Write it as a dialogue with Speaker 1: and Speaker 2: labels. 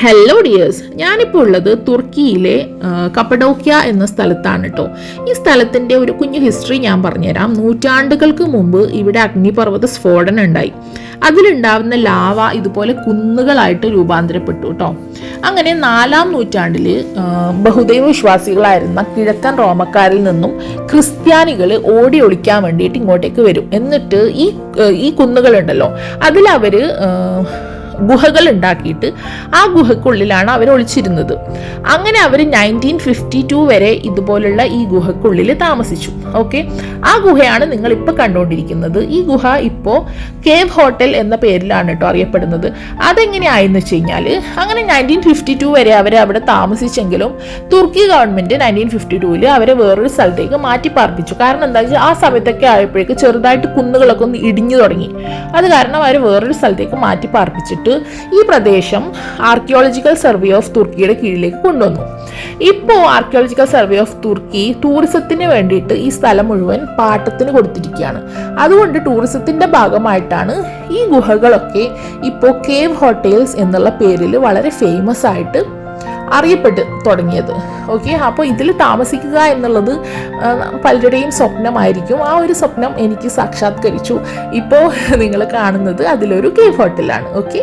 Speaker 1: Hello dears ഞാനിപ്പോൾ ഉള്ളത് തുർക്കിയിലെ കപ്പഡോക്യ എന്ന സ്ഥലത്താണ് കേട്ടോ ഈ സ്ഥലത്തിന്റെ ഒരു കുഞ്ഞു ഹിസ്റ്ററി ഞാൻ പറഞ്ഞുതരാം. നൂറ്റാണ്ടുകൾക്ക് മുമ്പ് ഇവിടെ അഗ്നിപർവത സ്ഫോടനം ഉണ്ടായി. അതിലുണ്ടാവുന്ന ലാവ ഇതുപോലെ കുന്നുകളായിട്ട് രൂപാന്തരപ്പെട്ടു കേട്ടോ അങ്ങനെ നാലാം നൂറ്റാണ്ടിൽ ബഹുദൈവ വിശ്വാസികളായിരുന്ന കിഴക്കൻ റോമക്കാരിൽ നിന്നും ക്രിസ്ത്യാനികൾ ഓടി ഒളിക്കാൻ വേണ്ടിയിട്ട് ഇങ്ങോട്ടേക്ക് വരും. എന്നിട്ട് ഈ ഈ കുന്നുകളുണ്ടല്ലോ. അതിലവർ ഗുഹകൾ ഉണ്ടാക്കിയിട്ട് ആ ഗുഹക്കുള്ളിലാണ് അവർ ഒളിച്ചിരുന്നത്. അങ്ങനെ അവർ നയന്റീൻ ഫിഫ്റ്റി ടു വരെ ഇതുപോലുള്ള ഈ ഗുഹക്കുള്ളിൽ താമസിച്ചു. ഓക്കെ ആ ഗുഹയാണ് നിങ്ങൾ ഇപ്പോൾ കണ്ടുകൊണ്ടിരിക്കുന്നത്. ഈ ഗുഹ ഇപ്പോൾ കേവ് ഹോട്ടൽ എന്ന പേരിലാണ് കേട്ടോ അറിയപ്പെടുന്നത്. അതെങ്ങനെയായെന്ന് വെച്ച് കഴിഞ്ഞാൽ അങ്ങനെ നയന്റീൻ ഫിഫ്റ്റി ടു വരെ അവർ അവിടെ താമസിച്ചെങ്കിലും തുർക്കി ഗവൺമെന്റ് നയന്റീൻ ഫിഫ്റ്റി ടൂവിൽ അവരെ വേറൊരു സ്ഥലത്തേക്ക് മാറ്റി പാർപ്പിച്ചു. കാരണം എന്താ വെച്ചാൽ ആ സമയത്തൊക്കെ ആയപ്പോഴേക്ക് ചെറുതായിട്ട് കുന്നുകളൊക്കെ ഒന്ന് ഇടിഞ്ഞു തുടങ്ങി. അത് കാരണം അവർ വേറൊരു സ്ഥലത്തേക്ക് മാറ്റി പാർപ്പിച്ചിട്ട് ഈ പ്രദേശം ആർക്കിയോളജിക്കൽ സർവേ ഓഫ് തുർക്കിയുടെ കീഴിലേക്ക് കൊണ്ടുവന്നു. ഇപ്പോൾ ആർക്കിയോളജിക്കൽ സർവേ ഓഫ് തുർക്കി ടൂറിസത്തിന് വേണ്ടിയിട്ട് ഈ സ്ഥലം മുഴുവൻ പാട്ടത്തിന് കൊടുത്തിരിക്കുകയാണ്. അതുകൊണ്ട് ടൂറിസത്തിന്റെ ഭാഗമായിട്ടാണ് ഈ ഗുഹകളൊക്കെ ഇപ്പോൾ കേവ് ഹോട്ടൽസ് എന്നുള്ള പേരിൽ വളരെ ഫേമസ് ആയിട്ട് അറിയപ്പെട്ട് തുടങ്ങിയത്. ഓക്കെ അപ്പോൾ ഇതിൽ താമസിക്കുക എന്നുള്ളത് പലരുടെയും സ്വപ്നമായിരിക്കും. ആ ഒരു സ്വപ്നം എനിക്ക് സാക്ഷാത്കരിച്ചു. ഇപ്പോൾ നിങ്ങൾ കാണുന്നത് അതിലൊരു കേവ് ഹോട്ടലാണ് ഓക്കെ